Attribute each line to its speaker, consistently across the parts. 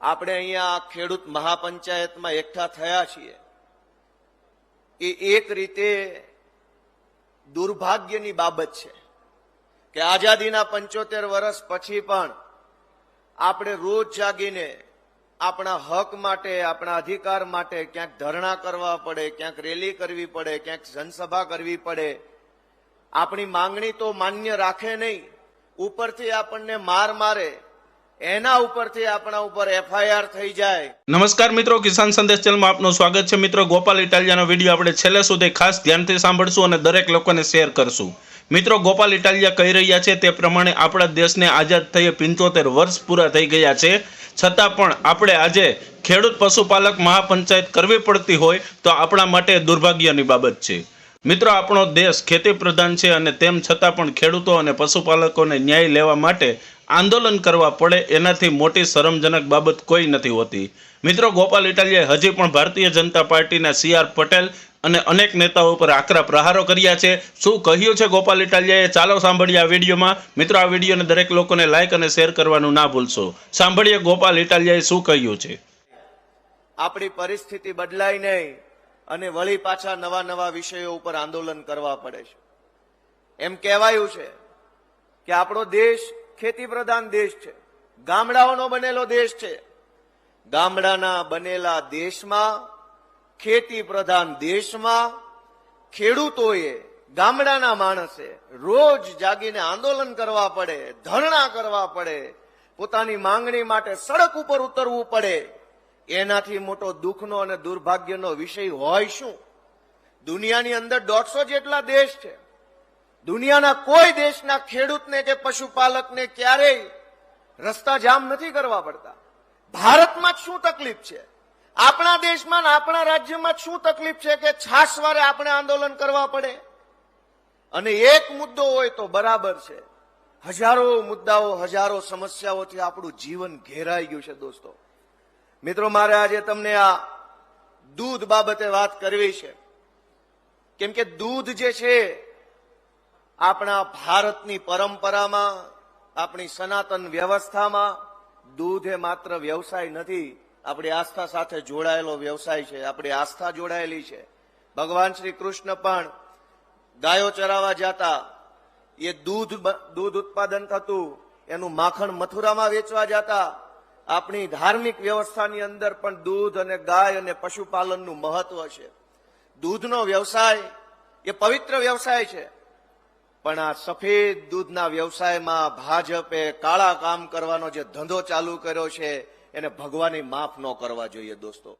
Speaker 1: આપણે અહીંયા ખેડૂત મહાપંચાયતમાં એકઠા થયા છીએ એ એક રીતે દુર્ભાગ્યની બાબત છે કે આઝાદીના પંચોતેર વર્ષ પછી પણ આપણે રોજ જાગીને આપણા હક માટે, આપણા અધિકાર માટે ક્યાંક ધરણા કરવા પડે, ક્યાંક રેલી કરવી પડે, ક્યાંક જનસભા કરવી પડે. આપણી માંગણી તો માન્ય રાખે નહીં. ઉપરથી આપણને માર મારે એના ઉપરથી આપણા ઉપર એફઆઈઆર થઈ જાય.
Speaker 2: નમસ્કાર મિત્રો, કિસાન સંદેશ ચેનલમાં આપનું સ્વાગત છે. મિત્રો, ગોપાલ ઇટાલિયાનો વીડિયો આપણે છેલ્લે સુધી ખાસ ધ્યાનથી સાંભળશું અને દરેક લોકોને શેર કરશું. મિત્રો, ગોપાલ ઇટાલિયા કહી રહ્યા છે તે પ્રમાણે આપણા દેશને આઝાદ થઈએ પંચોતેર વર્ષ પૂરા થઈ ગયા છે. છતાં પણ આપણે આજે ખેડૂત પશુપાલક મહાપંચાયત કરવી પડતી હોય તો આપણા માટે દુર્ભાગ્યની બાબત છે. મિત્રો, આપણો દેશ ખેતી પ્રધાન છે અને તેમ છતાં પણ ખેડૂતો અને પશુપાલકોને ન્યાય લેવા માટે આંદોલન કરવા પડે એનાથી મોટી શરમજનક બાબત કોઈ નથી હોતી. મિત્રો, ગોપાલ ઇટાલિયાએ હજી પણ ભારતીય જનતા પાર્ટીના સી આર પટેલ અને અનેક નેતાઓ પર આકરા પ્રહારો કર્યા છે. શું કહ્યું છે ગોપાલ ઇટાલિયાએ? ચાલો સાંભળીએ આ વિડીયોમાં. મિત્રો, આ વિડીયોને દરેક લોકોને લાઈક અને શેર કરવાનું ના ભૂલશો. સાંભળીએ ગોપાલ ઇટાલિયાએ શું કહ્યું છે.
Speaker 1: આપણી પરિસ્થિતિ બદલાય નહીં. અને વળી પાછા નવા નવા વિષયો ઉપર આંદોલન કરવા પડે છે. એમ કહેવાયું છે કે આપણો દેશ ખેતી પ્રધાન દેશ છે. ગામડાઓનો બનેલો દેશ છે. ગામડાના બનેલા દેશમાં ખેતી પ્રધાન દેશમાં ખેડૂતોએ ગામડાના માણસે રોજ જાગીને આંદોલન કરવા પડે, ધરણા કરવા પડે, પોતાની માંગણી માટે સડક ઉપર ઉતરવું પડે. એનાથી મોટો દુઃખનો અને દુર્ભાગ્યનો વિષય હોય શું? દુનિયાની અંદર દોઢસો જેટલા દેશ છે. દુનિયાના કોઈ દેશના ખેડૂતને કે પશુપાલકને ક્યારેય રસ્તા જામ નથી કરવા પડતા. ભારતમાં જ શું તકલીફ છે? આપણા દેશમાં આપણા રાજ્યમાં શું તકલીફ છે કે છાસવારે આપણે આંદોલન કરવા પડે? અને એક મુદ્દો હોય તો બરાબર છે. હજારો મુદ્દાઓ, હજારો સમસ્યાઓથી આપણું જીવન ઘેરાઈ ગયું છે દોસ્તો. મિત્રો મારે આજે તમને આ દૂધ બાબતે વાત કરવી છે. કેમ કે દૂધ જે છે, આપણા ભારતની પરંપરામાં, આપણી સનાતન વ્યવસ્થામાં દૂધ એ માત્ર વ્યવસાય નથી, આપણી આસ્થા સાથે જોડાયેલો વ્યવસાય છે, આપણી આસ્થા જોડાયેલી છે. ભગવાન શ્રી કૃષ્ણ પણ ગાયો ચરાવવા જતા, એ દૂધ દૂધ ઉત્પાદન થતું, એનું માખણ મથુરામાં વેચવા જતા આપણી ધાર્મિક વ્યવસ્થાની અંદર પણ દૂધ અને ગાય અને પશુપાલનનું મહત્વ છે. દૂધનો વ્યવસાય એ પવિત્ર વ્યવસાય છે. પણ આ સફેદ દૂધના વ્યવસાયમાં ભાજપે કાળા કામ કરવાનો જે ધંધો ચાલુ કર્યો છે, એને ભગવાને માફ ન કરવા જોઈએ દોસ્તો.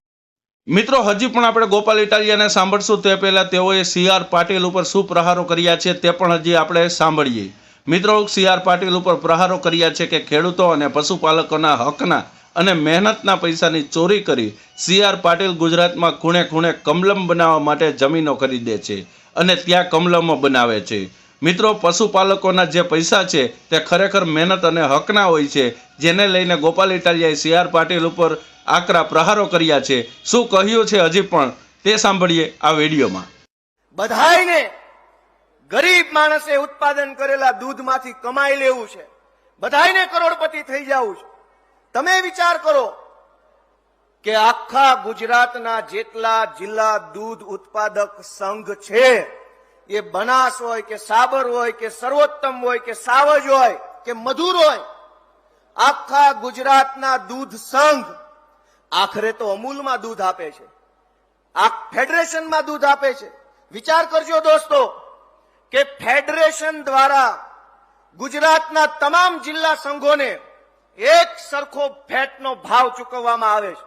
Speaker 2: મિત્રો, હજી પણ આપણે ગોપાલ ઇટાલિયાને સાંભળશું. તે પહેલા તેઓએ સી આર પાટીલ ઉપર શું પ્રહારો કર્યા છે તે પણ હજી આપણે સાંભળીએ. મિત્રો સી આર પાટીલ ઉપર પ્રહારો કર્યા છે કે ખેડૂતો અને પશુપાલકોના હકના અને મહેનતના પૈસાની ચોરી કરી સી આર પાટીલ ગુજરાતમાં ખૂણે ખૂણે કમલમ બનાવવા માટે જમીનો ખરીદે છે અને ત્યાં કમલમો બનાવે છે. મિત્રો, પશુપાલકોના જે પૈસા છે તે ખરેખર મહેનત અને હકના હોય છે, જેને લઈને ગોપાલ ઇટાલિયાએ સી આર પાટીલ ઉપર આકરા પ્રહારો કર્યા છે. શું કહ્યું છે હજી પણ તે સાંભળીએ આ વિડીયોમાં.
Speaker 1: બધાયને ગરીબ માણસે ઉત્પાદન કરેલા દૂધમાંથી કમાઈ લેવું છે. બધાયને કરોડપતિ થઈ જવું છે. તમે વિચાર કરો કે આખા ગુજરાતના જેટલા જિલ્લા દૂધ ઉત્પાદક સંઘ છે, એ બનાસ હોય કે સાબર હોય કે સર્વોત્તમ હોય કે સાવજ હોય કે મધુર હોય, આખા ગુજરાતના દૂધ સંઘ આખરે તો અમૂલમાં દૂધ આપે છે. આ ફેડરેશનમાં દૂધ આપે છે. વિચાર કરજો દોસ્તો કે ફેડરેશન દ્વારા ગુજરાતના તમામ જિલ્લા સંઘોને એક સરખો ફેટનો ભાવ ચૂકવવામાં આવે છે.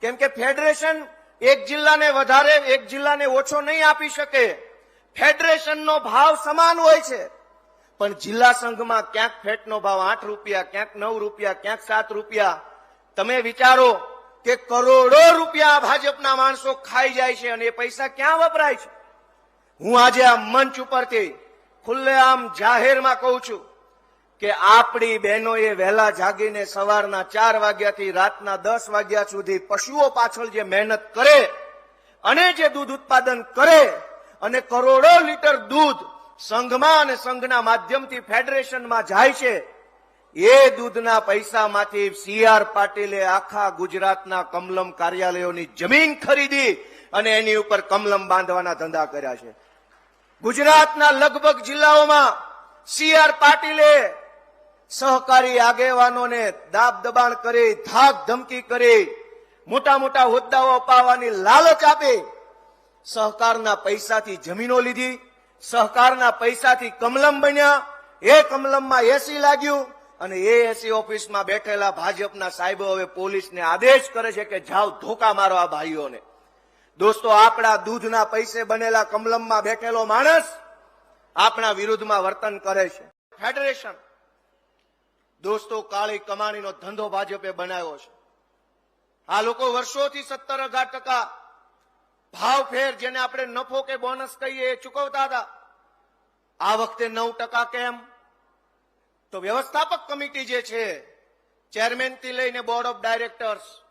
Speaker 1: કેમ કે ફેડરેશન એક જિલ્લાને વધારે, એક જિલ્લાને ઓછો નહીં આપી શકે. ફેડરેશનનો ભાવ સમાન હોય છે. પણ જિલ્લા સંઘમાં ક્યાંક ફેટનો ભાવ આઠ રૂપિયા, ક્યાંક નવ રૂપિયા, ક્યાંક સાત રૂપિયા. તમે વિચારો કે કરોડો રૂપિયા ભાજપના માણસો ખાઈ જાય છે અને એ પૈસા ક્યાં વપરાય છે? હું આજે આ મંચ ઉપરથી ખુલ્લેઆમ જાહેરમાં કહું છું કે આપણી બહેનોએ વહેલા જાગીને સવારના ચાર વાગ્યાથી રાતના દસ વાગ્યા સુધી પશુઓ પાછળ જે મહેનત કરે અને જે દૂધ ઉત્પાદન કરે અને કરોડો લીટર દૂધ સંઘમાં અને સંઘના માધ્યમથી ફેડરેશનમાં જાય છે, એ દૂધના પૈસામાંથી સી આર પાટીલે આખા ગુજરાતના કમલમ કાર્યાલયોની જમીન ખરીદી અને એની ઉપર કમલમ બાંધવાના ધંધા કર્યા છે. ગુજરાતના લગભગ જિલ્લાઓમાં સી આર પાટીલે સહકારી આગેવાનોને દાબ દબાણ કરી, ધાક ધમકી કરી, મોટા મોટા હોદ્દાઓ અપાવવાની લાલચ આપી, સહકારના પૈસાથી જમીનો લીધી, સહકારના પૈસાથી કમલમ બન્યા, એ કમલમમાં એસી લાગ્યું અને એ એસી ઓફિસમાં બેઠેલા ભાજપના સાહેબો હવે પોલીસને આદેશ કરે છે કે જાઓ ધોકા મારો આ ભાઈઓને. દોસ્તો, આપણા દૂધના પૈસે બનેલા કમલમમાં બેઠેલો માણસ આપણા વિરુદ્ધમાં વર્તન કરે છે. ફેડરેશન દોસ્તો, કાળી કમાણીનો ધંધો ભાજપે બનાવ્યો છે. આ લોકો વર્ષોથી સત્તર અઢાર ટકા ભાવ ફેર જેને આપણે નફો કે બોનસ કહીએ એ ચૂકવતા હતા. આ વખતે નવ ટકા કેમ? તો વ્યવસ્થાપક કમિટી જે છે ચેરમેનથી લઈને બોર્ડ ઓફ ડાયરેક્ટર્સ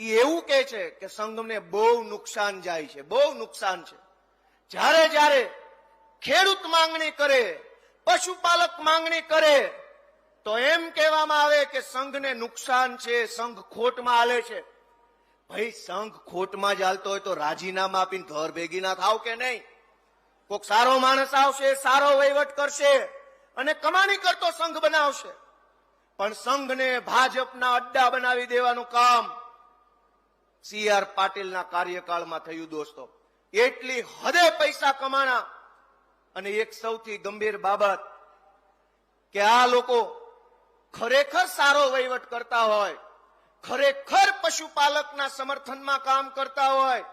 Speaker 1: એ એવું કહે છે કે સંઘને બહુ નુકસાન જાય છે, બહુ નુકસાન છે. જ્યારે જ્યારે ખેડૂત માંગણી કરે, પશુપાલક માંગણી કરે, તો એમ કહેવામાં આવે કે સંઘને નુકસાન છે, સંઘ ખોટમાં હાલે છે. ભાઈ, સંઘ ખોટમાં જ હાલતો હોય તો રાજીનામા આપીને ઘર ભેગી ના થાવ કે નહીં? કોઈક સારો માણસ આવશે, સારો વહીવટ કરશે અને કમાણી કરતો સંઘ બનાવશે. પણ સંઘને ભાજપના અડ્ડા બનાવી દેવાનું કામ સી આર પાટીલના કાર્યકાળમાં થયું દોસ્તો. એટલી હદે પૈસા કમાણા અને એક સૌથી ગંભીર બાબત કે આ લોકો ખરેખર સારો વહીવટ કરતા હોય, ખરેખર પશુપાલકના સમર્થનમાં કામ કરતા હોય,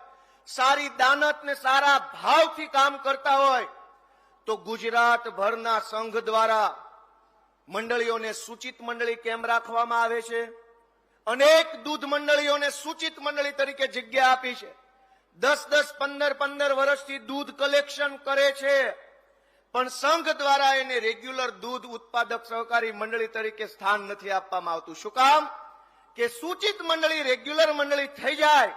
Speaker 1: સારી દાનત ને સારા ભાવથી કામ કરતા હોય, તો ગુજરાતભરના સંઘ દ્વારા મંડળીઓને સૂચિત મંડળી કેમ રાખવામાં આવે છે? અનેક દૂધ મંડળીઓને સૂચિત મંડળી તરીકે જગ્યા આપી છે. દસ દસ, પંદર પંદર વર્ષથી દૂધ કલેક્શન કરે છે. પણ સંઘ દ્વારા એને રેગ્યુલર દૂધ ઉત્પાદક સહકારી મંડળી તરીકે સ્થાન નથી આપવામાં આવતું. શું કામ? કે સૂચિત મંડળી, રેગ્યુલર મંડળી થઈ જાય,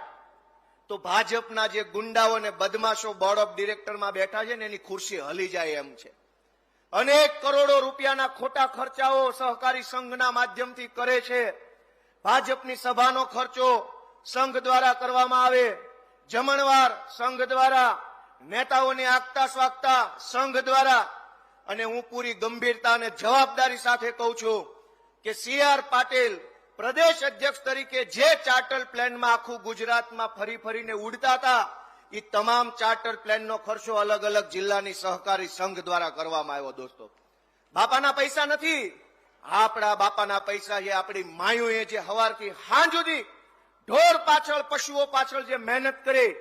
Speaker 1: તો ભાજપના જે ગુંડાઓ અને બદમાશો બોર્ડ ઓફ ડિરેક્ટરમાં બેઠા છે ને એની ખુરશી હલી જાય એમ છે. અનેક કરોડો રૂપિયાના ખોટા ખર્ચાઓ સહકારી સંઘના માધ્યમથી કરે છે. ભાજપની સભાનો ખર્ચો સંઘ દ્વારા કરવામાં આવે. જમણવાર સંઘ દ્વારા નેતાઓને આગતા સ્વાગતા સંઘ દ્વારા અને હું પૂરી ગંભીરતા અને જવાબદારી સાથે કહું છું કે સી આર પાટીલ પ્રદેશ અધ્યક્ષ તરીકે જે ચાર્ટર પ્લાનમાં આખું ગુજરાતમાં ફરી ફરીને ઉડતા હતા એ તમામ ચાર્ટર પ્લાનનો ખર્ચો અલગ અલગ જિલ્લાની સહકારી સંઘ દ્વારા કરવામાં આવ્યો, દોસ્તો. બાપાના પૈસા નથી આપણા બાપાના પૈસા છે આપણી માયુએ જે હવારથી હાંજ સુધી ઢોર પાછળ, પશુઓ પાછળ જે મહેનત કરી,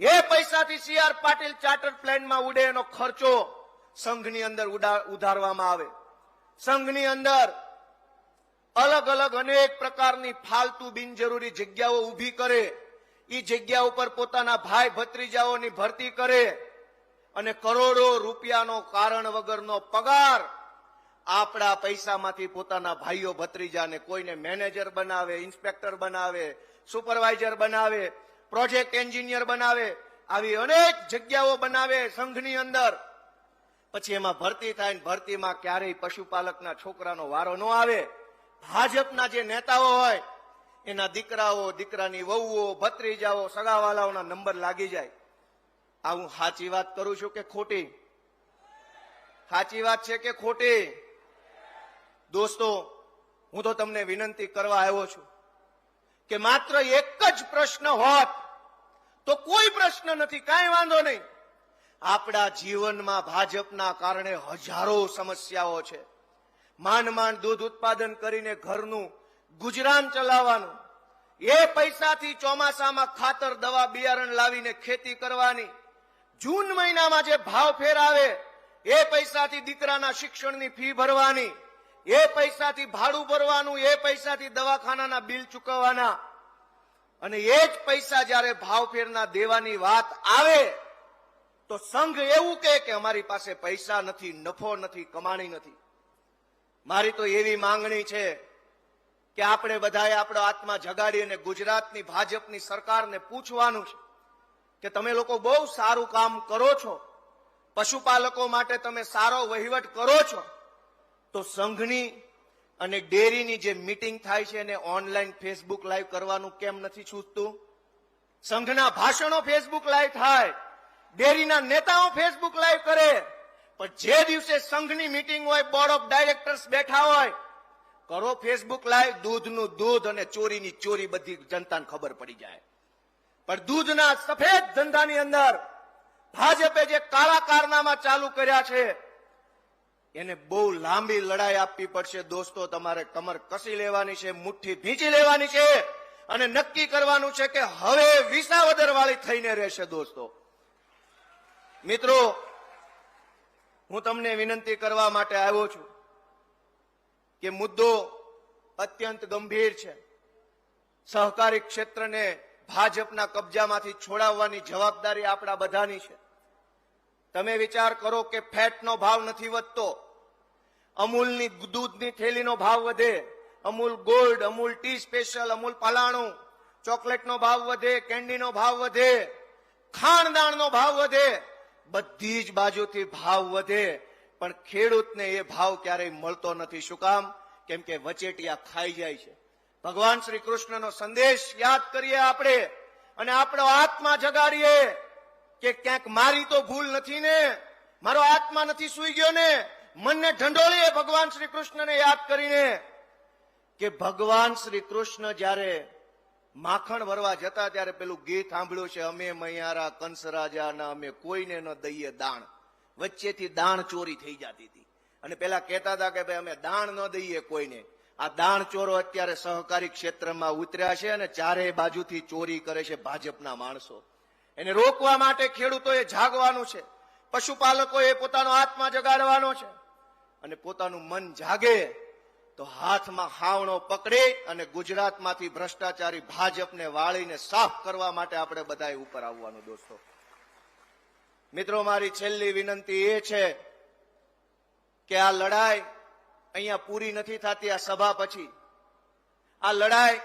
Speaker 1: એ પૈસાથી સી આર પાટીલ ચાર્ટર પ્લાનમાં ઉડે એનો ખર્ચો સંઘની અંદર ઉધારવામાં આવે. સંઘની અંદર અલગ અલગ અનેક પ્રકારની ફાલતુ બિનજરૂરી જગ્યાઓ ઊભી કરે. એ જગ્યા ઉપર પોતાના ભાઈ ભત્રીજાઓની ભરતી કરે અને કરોડો રૂપિયાનો કારણ વગરનો પગાર આપણા પૈસામાંથી પોતાના ભાઈઓ ભત્રીજાને કોઈને મેનેજર બનાવે, ઇન્સ્પેક્ટર બનાવે, સુપરવાઇઝર બનાવે, પ્રોજેક્ટ એન્જિનિયર બનાવે, આવી અનેક જગ્યાઓ બનાવે સંઘની અંદર. પછી એમાં ભરતી થાય ને ભરતીમાં ક્યારેય પશુપાલકના છોકરાનો વારો ન આવે. ભાજપના જે નેતાઓ હોય, એના દીકરાઓ, દીકરાની વહુઓ, ભત્રીજાઓ, સગાવાલાઓના નંબર લાગી જાય. આ હું સાચી વાત કરું છું કે ખોટી? સાચી વાત છે કે ખોટી? દોસ્તો, હું તો તમને વિનંતી કરવા આવ્યો છું કે માત્ર એક જ પ્રશ્ન હોત, તો કોઈ પ્રશ્ન નથી, કાંઈ વાંધો નહીં. આપણા જીવનમાં ભાજપના કારણે હજારો સમસ્યાઓ છે. માંડ માંડ દૂધ ઉત્પાદન કરીને ઘરનું ગુજરાન ચલાવવાનું, એ પૈસાથી ચોમાસામાં ખાતર, દવા, બિયારણ લાવીને ખેતી કરવાની, જૂન મહિનામાં જે ભાવ ફેર આવે, એ પૈસાથી દીકરાના શિક્ષણની ફી ભરવાની એ પૈસાથી ભાડું ભરવાનું, એ પૈસાથી દવાખાનાના બિલ ચૂકવવાના. અને એ જ પૈસા જ્યારે ભાવફેરના દેવાની વાત આવે, તો સંઘ એવું કહે કે અમારી પાસે પૈસા નથી, નફો નથી, કમાણી નથી. મારી તો એવી માંગણી છે કે આપણે બધાએ આપણો આત્મા જગાડી અને ગુજરાતની, ભાજપની સરકારને પૂછવાનું છે કે તમે લોકો બહુ સારું કામ કરો છો. પશુપાલકો માટે તમે સારો વહીવટ કરો છો. તો સંઘની અને ડેરીની જે મિટિંગ થાય છે એને ઓનલાઈન ફેસબુક લાઈવ કરવાનું કેમ નથી છૂટતું? સંઘના ભાષણો ફેસબુક લાઈવ થાય, ડેરીના નેતાઓ ફેસબુક લાઈવ કરે, પણ જે દિવસે સંઘની મીટિંગ હોય, બોર્ડ ઓફ ડાયરેક્ટર્સ બેઠા હોય, કરો ફેસબુક લાઈવ, દૂધનું દૂધ અને ચોરીની ચોરી બધી જનતાને ખબર પડી જાય. પણ દૂધના સફેદ ધંધાની અંદર ભાજપે જે કાળા કારનામા ચાલુ કર્યા છે એને બહુ લાંબી લડાઈ આપવી પડશે. દોસ્તો, તમારે કમર કસી લેવાની છે, મુઠ્ઠી ભીંચી લેવાની છે અને નક્કી કરવાનું છે કે હવે વિસાવદર વાળી થઈને રહેશે, દોસ્તો. મિત્રો, હું તમને વિનંતી કરવા માટે આવ્યો છું કે મુદ્દો અત્યંત ગંભીર છે. સહકારી ક્ષેત્રને ભાજપના કબજામાંથી છોડાવવાની જવાબદારી આપણા બધાની છે. તમે વિચાર કરો કે ફેટનો ભાવ નથી વધતો. અમૂલની દૂધની થેલીનો ભાવ વધે. Amul gold, Amul tea special, Amul પલાણું. ચોકલેટનો ભાવ વધે, કેન્ડીનો ભાવ વધે. ખાણદાણનો ભાવ વધે. બધી જ બાજુથી ભાવ વધે. પણ ખેડૂતને એ ભાવ ક્યારેય મળતો નથી. શું કામ? કેમ કે વચેટિયા ખાઈ જાય છે. ભગવાન શ્રી કૃષ્ણનો સંદેશ યાદ કરીએ આપણે અને આપણો આત્મા જગાડીએ. કે ક્યાંક મારી તો ભૂલ નથી ને, મારો આત્મા નથી સુઈ ગયો ને, મનને ઢંઢોળીએ ભગવાન શ્રી કૃષ્ણને યાદ કરીને કે ભગવાન શ્રી કૃષ્ણ જ્યારે માખણ ભરવા જતા ત્યારે પેલું ગીત સાંભળ્યું છે, અમે મૈયારા કંસ રાજાના અમે કોઈને ન દઈએ દાણ. વચ્ચેથી દાણ ચોરી થઈ જતી હતી. અને પેલા કહેતા હતા કે ભાઈ, અમે દાણ ન દઈએ કોઈને. આ દાણ ચોરો અત્યારે સહકારી ક્ષેત્રમાં ઉતર્યા છે અને ચારે બાજુથી ચોરી કરે છે ભાજપના માણસો. એને રોકવા માટે ખેડૂતોએ જાગવાનું છે. પશુપાલકોએ પોતાનો આત્મા જગાડવાનો છે. અને પોતાનું મન જાગે તો હાથમાં હાવણો પકડી અને ગુજરાતમાંથી ભ્રષ્ટાચારી ભાજપને વાળીને સાફ કરવા માટે આપણે બધાએ ઉપર આવવાનું, દોસ્તો. મિત્રો, મારી છેલ્લી વિનંતી એ છે કે આ લડાઈ અહીંયા પૂરી નથી થતી, આ સભા પછી. આ લડાઈ,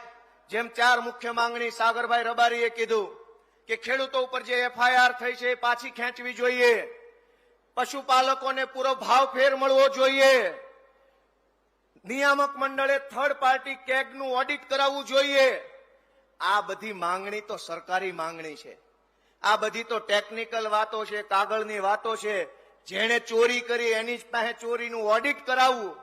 Speaker 1: જેમ ચાર મુખ્ય માંગણી સાગરભાઈ રબારીએ કીધું કે ખેડૂતો ઉપર જે એફઆઈઆર થઈ છે એ પાછી ખેંચવી જોઈએ. પશુપાલકોને પૂરો ભાવ ફેર મળવો જોઈએ. નિયામક મંડળે થર્ડ પાર્ટી કેગનું ઓડિટ કરાવવું જોઈએ. આ બધી માંગણી તો સરકારી માંગણી છે. આ બધી તો ટેકનિકલ વાતો છે, કાગળની વાતો છે. જેણે ચોરી કરી એની જ પાસે ચોરીનું ઓડિટ કરાવવું.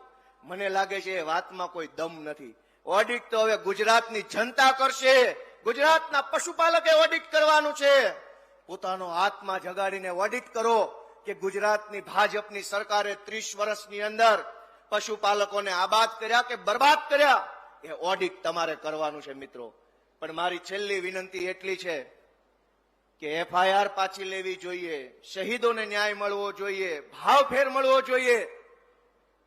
Speaker 1: મને લાગે છે એ વાતમાં કોઈ દમ નથી. ઓડિટ તો હવે ગુજરાતની જનતા કરશે. ગુજરાતના પશુપાલકે ઓડિટ કરવાનું છે. પોતાનો આત્મા જગાડીને ઓડિટ કરો કે ગુજરાતની ભાજપની સરકારે ત્રીસ વર્ષની અંદર પશુપાલકોને આબાદ કર્યા કે બરબાદ કર્યા, એ ઓડિટ તમારે કરવાનું છે મિત્રો. પણ મારી છેલ્લી વિનંતી એટલી છે કે એફઆઈઆર પાછી લેવી જોઈએ, શહીદોને ન્યાય મળવો જોઈએ ભાવ ફેર મળવો જોઈએ.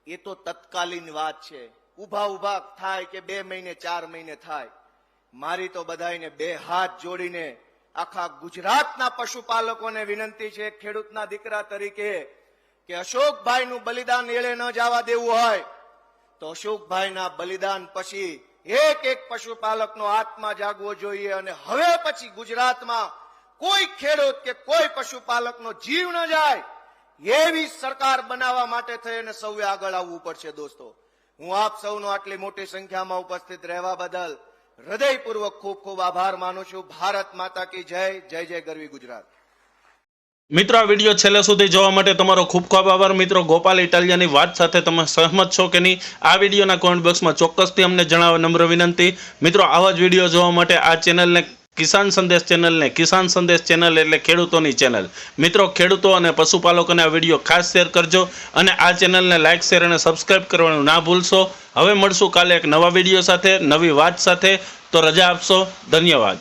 Speaker 1: એ તો તત્કાલીન વાત છે. ઊભા ઊભા થાય કે બે મહિને, ચાર મહિને થાય. મારી તો બધાને બે હાથ જોડીને આખા ગુજરાતના પશુપાલકોને વિનંતી છે ખેડૂતના દીકરા તરીકે કે અશોકભાઈનું બલિદાન એળે ન જવા દેવું હોય, તો અશોકભાઈના બલિદાન પછી એક એક પશુપાલકનો આત્મા જાગવો જોઈએ અને હવે પછી ગુજરાતમાં કોઈ ખેડૂત કે કોઈ પશુપાલકનો જીવ ન જાય એવી સરકાર બનાવવા માટે થઈ અને સૌએ આગળ આવવું પડશે દોસ્તો. હું આપ સૌનો આટલી મોટી સંખ્યામાં ઉપસ્થિત રહેવા બદલ હૃદયપૂર્વક ખૂબ ખૂબ આભાર માનું છું. ભારત માતા કી જય. જય જય ગરવી ગુજરાત.
Speaker 2: મિત્રો, આ વીડિયો છેલ્લે સુધી જોવા માટે તમારો ખૂબ ખૂબ આભાર. મિત્રો, ગોપાલ ઇટાલિયાની વાત સાથે તમે સહમત છો કે નહીં? આ વિડીયોના કોમેન્ટ બોક્સમાં ચોક્કસથી અમને જણાવવા નમ્ર વિનંતી. મિત્રો, આવા જ વીડિયો જોવા માટે આ ચેનલને કિસાન સંદેશ ચેનલને કિસાન સંદેશ ચેનલ એટલે ખેડૂતોની ચેનલ મિત્રો, ખેડૂતો અને પશુપાલકોને આ વીડિયો ખાસ શેર કરજો અને આ ચેનલને લાઇક શેર અને સબસ્ક્રાઇબ કરવાનું ના ભૂલશો. હવે મળશું કાલે એક નવા વીડિયો સાથે, નવી વાત સાથે. તો રજા આપશો. ધન્યવાદ.